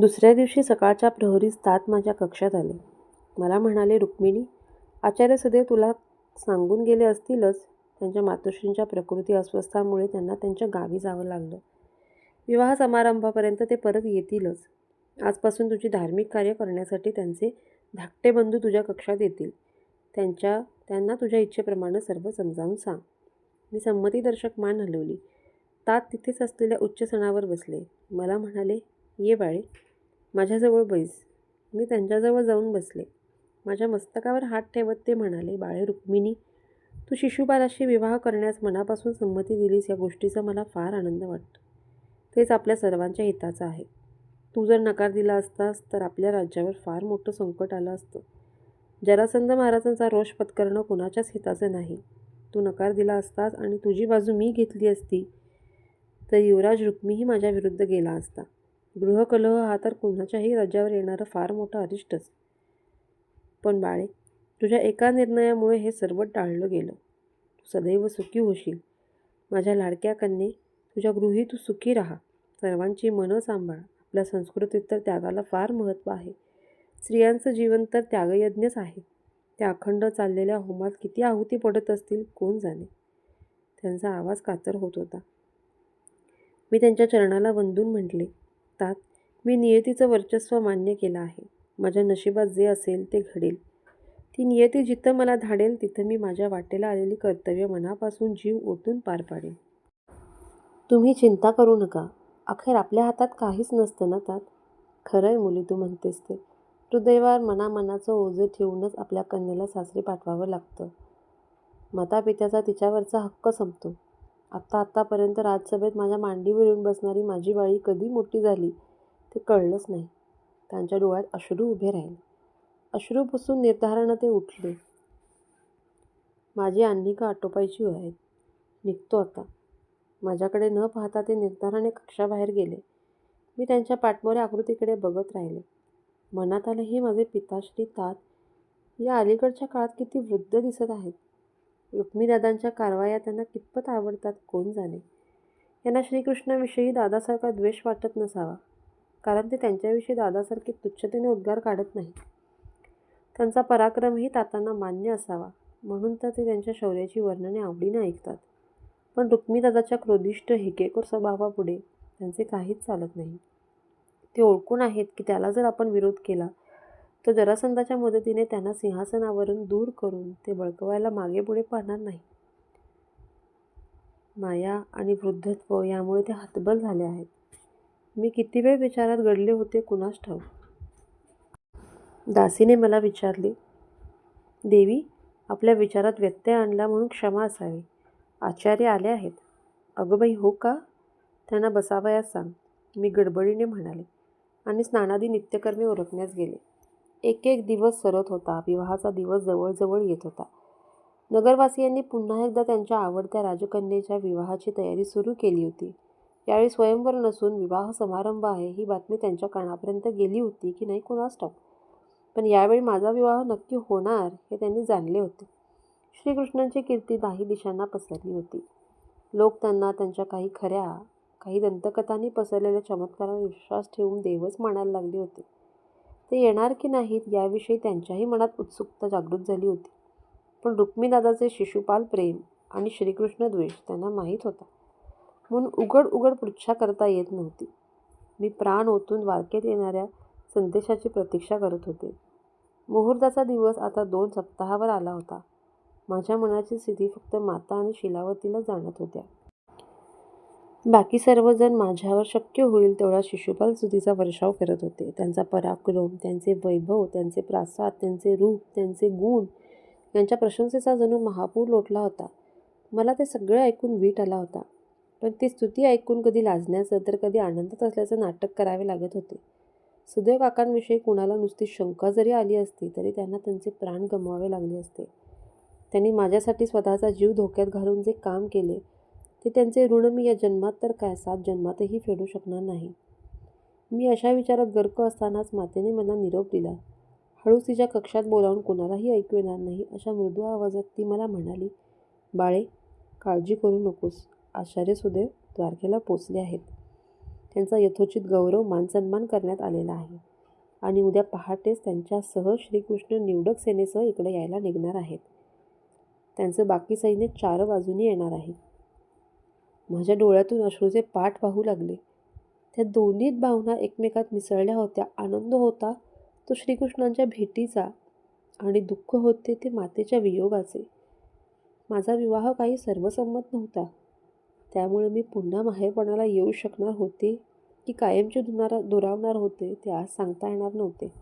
दुसऱ्या दिवशी सकाळच्या प्रहरीस तात माझ्या कक्षात आले. मला म्हणाले, रुक्मिणी, आचार्य सदैव तुला सांगून गेले असतीलच, त्यांच्या मातोश्रींच्या प्रकृती अस्वस्थामुळे त्यांना त्यांच्या गावी जावं लागलं. विवाह समारंभापर्यंत ते परत येतीलच. आजपासून तुझी धार्मिक कार्य करण्यासाठी त्यांचे धाकटे बंधू तुझ्या कक्षात येतील. त्यांच्या त्यांना तुझ्या इच्छेप्रमाणे सर्व समजावून सांग. मी संमतीदर्शक मान हलवली. तात तिथेच असलेल्या उच्च सणावर बसले. मला म्हणाले, ये बाळे, माझ्याजवळ बैस. मी त्यांच्याजवळ जाऊन बसले. माझ्या मस्तकावर हात ठेवत ते म्हणाले, बाळे रुक्मिणी, तू शिशुपालाशी विवाह करण्यास मनापासून संमती दिलीस या गोष्टीचा मला फार आनंद वाटतो. तेच आपल्या सर्वांच्या हिताचं आहे. तू जर नकार दिला असतास तर आपल्या राज्यावर फार मोठं संकट आलं असतं. जरासंध महाराजांचा रोष पत्करणं कुणाच्याच हिताचं नाही. तू नकार दिला असतास आणि तुझी बाजू मी घेतली असती तर युवराज रुक्मीही माझ्या विरुद्ध गेला असता. गृहकलह हा तर कुणाच्याही राज्यावर येणारं फार मोठं अरिष्टच. पण बाळे, तुझ्या एका निर्णयामुळे हे सर्व टाळलं गेलं. तू सदैव सुखी होशील. माझ्या लाडक्या कन्ये, तुझ्या गृही तू सुखी राहा. सर्वांची मनं सांभाळ. आपल्या संस्कृतीत तर त्यागाला फार महत्त्व आहे. स्त्रियांचं जीवन तर त्यागयज्ञच आहे. त्या अखंड चाललेल्या होमात किती आहुती पडत असतील कोण जाणे. त्यांचा आवाज कातर होत होता. मी त्यांच्या चरणाला वंदून म्हटले, तात, मी नियतीचं वर्चस्व मान्य केलं आहे. माझ्या नशिबात जे असेल ते घडेल. ती नियती जिथं मला धाडेल तिथं मी माझ्या वाटेला आलेली कर्तव्य मनापासून जीव ओतून पार पाडेन. तुम्ही चिंता करू नका. अखेर आपल्या हातात काहीच नसतं ना तात. खरंय मुली तू म्हणतेस ते. हृदयावर मनामनाचं ओझं ठेवूनच आपल्या कन्येला सासरी पाठवावं लागतं. मातापित्याचा तिच्यावरचा हक्क संपतो. आत्ता आत्तापर्यंत राजसभेत माझ्या मांडीवर येऊन बसणारी माझी बाळी कधी मोठी झाली ते कळलंच नाही. त्यांच्या डोळ्यात अश्रू उभे राहिले. अश्रू पुसून निर्धारानं ते उठले. माझी आह्निकं आटोपायची आहेत. निघतो आता. माझ्याकडे न पाहता ते निर्धाराने कक्षाबाहेर गेले. मी त्यांच्या पाठमोऱ्या आकृतीकडे बघत राहिले. मनात आलं हे माझे पिताश्री तात या अलीकडच्या काळात किती वृद्ध दिसत आहेत. रुक्मीदादांच्या कारवाया त्यांना कितपत आवडतात कोण जाणे. यांना श्रीकृष्णाविषयी दादासारखा द्वेष वाटत नसावा, कारण ते त्यांच्याविषयी दादासारखे तुच्छतेने उद्गार काढत नाही त्यांचा पराक्रमही तातांना मान्य असावा म्हणून तर ते त्यांच्या शौर्याची वर्णने आवडीने ऐकतात. पण रुक्मीदादाच्या क्रोधिष्ठ हेकेकोर स्वभावापुढे त्यांचे काहीच चालत नाही. ते ओळखून आहेत की त्याला जर आपण विरोध केला तर जरासंधाच्या मदतीने त्यांना सिंहासनावरून दूर करून ते बळकवायला मागे पुढे पाहणार नाही माया आणि वृद्धत्व यामुळे ते हतबल झाले आहेत. मी किती वेळ विचारात घडले होते कुणास ठाऊक. दासीने मला विचारले, देवी, आपल्या विचारात व्यत्यय आणला म्हणून क्षमा असावी. आचार्य आले आहेत. अगं बाई हो का? त्यांना बसावयास सांग, मी गडबडीने म्हणाले आणि स्नानादी नित्यकर्मी ओळखण्यास गेले. एक एक दिवस सरत होता. विवाहाचा दिवस जवळजवळ येत होता. नगरवासियांनी पुन्हा एकदा त्यांच्या आवडत्या राजकन्येच्या विवाहाची तयारी सुरू केली होती. यावेळी स्वयंवर नसून विवाह समारंभ आहे ही बातमी त्यांच्या कानापर्यंत गेली होती की नाही कुणास ठाऊक. पण यावेळी माझा विवाह नक्की होणार हे त्यांनी जाणले होते. श्रीकृष्णांची कीर्ती दाही दिशांना पसरली होती. लोक त्यांना त्यांच्या काही खऱ्या, काही दंतकथांनी पसरलेल्या चमत्कारावर विश्वास ठेवून देवच मानायला लागले होते. ते येणार की नाहीत याविषयी त्यांच्याही मनात उत्सुकता जागृत झाली होती. पण रुक्मीदादाचे शिशुपाल प्रेम आणि श्रीकृष्ण द्वेष त्यांना माहीत होता म्हणून उघड उघड पृच्छा करता येत नव्हती. मी प्राण ओतून वारकेत येणाऱ्या संदेशाची प्रतीक्षा करत होते. मुहूर्ताचा दिवस आता दोन सप्ताहावर आला होता. माझ्या मनाची स्थिती फक्त माता आणि शिलावतीला जाणत होत्या. बाकी सर्वजण माझ्यावर शक्य होईल तेवढा शिशुपाल स्तुतीचा वर्षाव करत होते. त्यांचा पराक्रम, त्यांचे वैभव, त्यांचे प्रासाद, त्यांचे रूप, त्यांचे गुण यांच्या प्रशंसेचा जणू महापूर लोटला होता. मला ते सगळे ऐकून वीट आला होता. पण ती स्तुती ऐकून कधी लाजण्याचं तर कधी आनंदात असल्याचं नाटक करावे लागत होते. सुदैव काकांविषयी कुणाला नुसती शंका जरी आली असती तरी त्यांना त्यांचे प्राण गमवावे लागले असते. त्यांनी माझ्यासाठी स्वतःचा जीव धोक्यात घालून जे काम केले ते त्यांचे ऋण मी या जन्मात तर काय सात जन्मातही फेडू शकणार नाही. मी अशा विचारात गर्क असतानाच मातेने मला निरोप दिला. हळूच तिच्या कक्षात बोलावून कोणालाही ऐकू येणार नाही अशा मृदू आवाजात ती मला म्हणाली, बाळे, काळजी करू नकोस. आचार्य सुदैव द्वारकेला पोचले आहेत. त्यांचा यथोचित गौरव मानसन्मान करण्यात आलेला आहे आणि उद्या पहाटेच त्यांच्यासह श्रीकृष्ण निवडक सेनेसह इकडे यायला निघणार आहेत त्यांचं बाकी सैन्य चार बाजूनी येणार आहे माझ्या डोळ्यातून अश्रूचे पाठ वाहू लागले. त्या दोन्हीत भावना एकमेकात मिसळल्या होत्या. आनंद होता तो श्रीकृष्णांच्या भेटीचा आणि दुःख होते ते मातेच्या वियोगाचे. माझा विवाह काही सर्वसंमत नव्हता. त्यामुळे मी पुन्हा माहेरपणाला येऊ शकणार होते की कायमचे दुनारा दुरावणार होते ते आज सांगता येणार नव्हते.